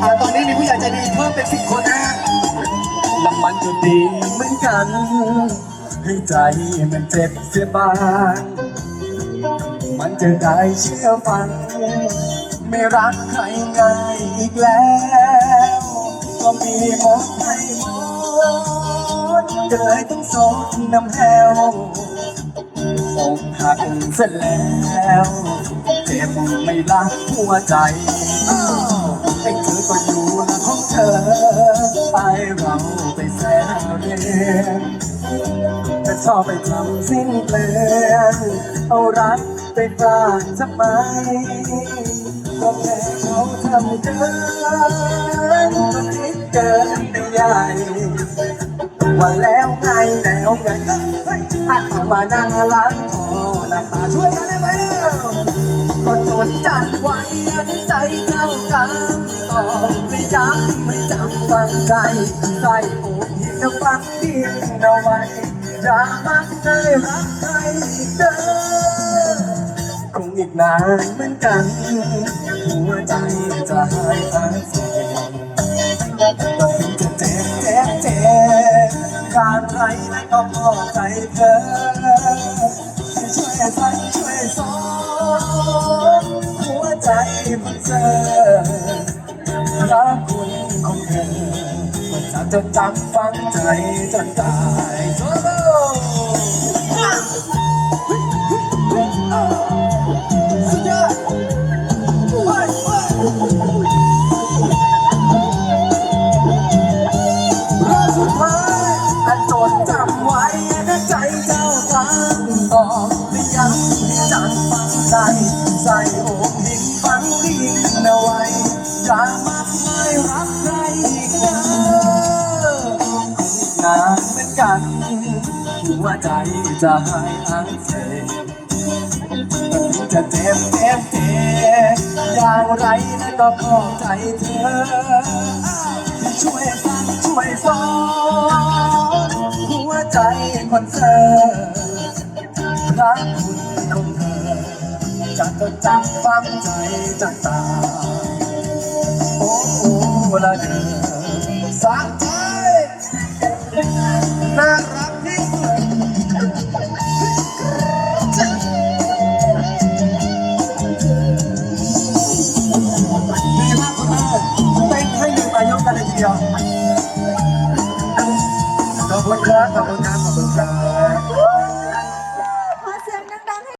แต่ตอนนี้มีผู้ใหญ่ใจดีเพิ่มเป็นสิบคนนะฮะน้ำมันก็ดีเหมือนกัน ให้ใจมันเจ็บเสียบ้าง มันจะได้เชื่อฟัง ไม่รักใครง่ายอีกแล้ว ก็มีหมดไปหมดก็เลยต้องโสดน้ำแห้วอกหักเสร็จแล้ว เจ็บไม่รักหัวใจ จะชอบไปทำสิ้นเปลืองเอารักไปฝากทำไมก็แค่เขาทำเกินก็คิดเกินไปใหญ่ว่าแล้วไงแล้วไงเฮ้ยหันมานั่งล้างคอน้ำตาช่วยกันได้ไหม ก็จดจัดไว้ใจเท่ากันต่อไม่ย้ำไม่จำฟังใจใส่อกที่จะฟังดิ้นเอาไว้อย่ามักได้รักใครอีกเด้อคงอีกนานเหมือนกัน หัวใจจะหายอักเสบก็ถึงจะเจ็บเจ็บเจ็บการไรนั้ก็พอใจเธอ เจอรักคุณของเธอมันจะจดจำฝังใจจนตายโซโลสุดยอดเฮ้ยเฮ้ยรอบสุดท้ายอันจดจำไว้นะใจเจ้าทางต่อไม่ยังให้จังฟังใจ เอาไว้อย่ามักไม่รักใครอีกนะคงอีกนานเหมือนกันหัวใจจะหายอักเสบจะเจ็บเจ็บเจ็บอย่างไรนั้นก็ขอใจเธอ ช่วยสั่งช่วยสอนหัวใจคนเธอรักคุณ จักก็จับฟังใจจักตา โอ้โหเวลาเดินสักใจน่ารักที่สุดดีมาแม่เต้นให้หนึ่ายกกัลเดียวขอบคุณครับขอบคุณครับขอบคุณครับ